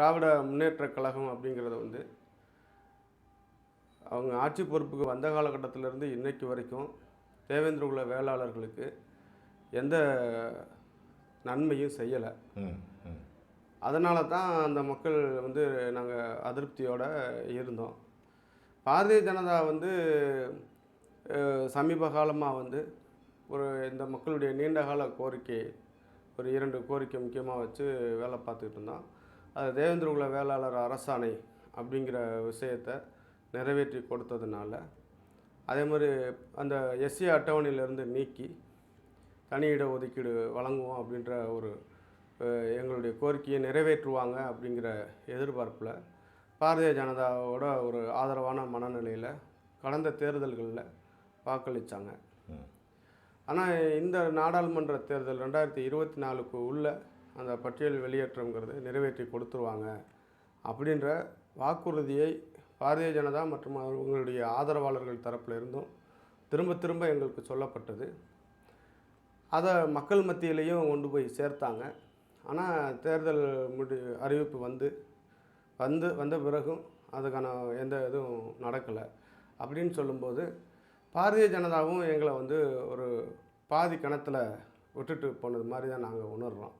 திராவிட முன்னேற்றக் கழகம் அப்படிங்கிறத வந்து அவங்க ஆட்சி பொறுப்புக்கு வந்த காலகட்டத்திலேருந்து இன்னைக்கு வரைக்கும் தேவேந்திர குல வேளாளர்களுக்கு எந்த நன்மையும் செய்யலை. அதனால தான் அந்த மக்கள் வந்து நாங்கள் அதிருப்தியோடு இருந்தோம். பாரதிய ஜனதா வந்து சமீப காலமாக வந்து ஒரு இந்த மக்களுடைய நீண்டகால கோரிக்கை ஒரு இரண்டு கோரிக்கை முக்கியமாக வச்சு வேலை பார்த்துக்கிட்டு இருந்தோம். அது தேவேந்திர குல வேளாளர் அரசாணை அப்படிங்கிற விஷயத்தை நிறைவேற்றி கொடுத்ததுனால அதே மாதிரி அந்த எஸ்சி அட்டவணையிலேருந்து நீக்கி தனி இட ஒதுக்கீடு வழங்குவோம் அப்படின்ற ஒரு எங்களுடைய கோரிக்கையை நிறைவேற்றுவாங்க அப்படிங்கிற எதிர்பார்ப்பில் பாரதிய ஜனதாவோட ஒரு ஆதரவான மனநிலையில் கடந்த தேர்தல்களில் வாக்களித்தாங்க ஆனால் இந்த நாடாளுமன்ற தேர்தல் ரெண்டாயிரத்தி இருபத்தி நாலுக்கு உள்ள அந்த பட்டியல் வெளியேற்றம்ங்கிறது நிறைவேற்றி கொடுத்துருவாங்க. அப்படின்ற வாக்குறுதியை பாரதிய ஜனதா மற்றும் அவங்களுடைய ஆதரவாளர்கள் தரப்பில் இருந்தும் திரும்ப திரும்ப எங்களுக்கு சொல்லப்பட்டது. அதை மக்கள் மத்தியிலையும் கொண்டு போய் சேர்த்தாங்க. ஆனால் தேர்தல் முடி அறிவிப்பு வந்து வந்து வந்த பிறகும் அதுக்கான எந்த இதுவும் நடக்கலை. அப்படின்னு சொல்லும்போது பாரதிய ஜனதாவும் எங்களை வந்து ஒரு பாதி கணத்தில் விட்டுட்டு போனது மாதிரி தான் நாங்கள் உணர்கிறோம்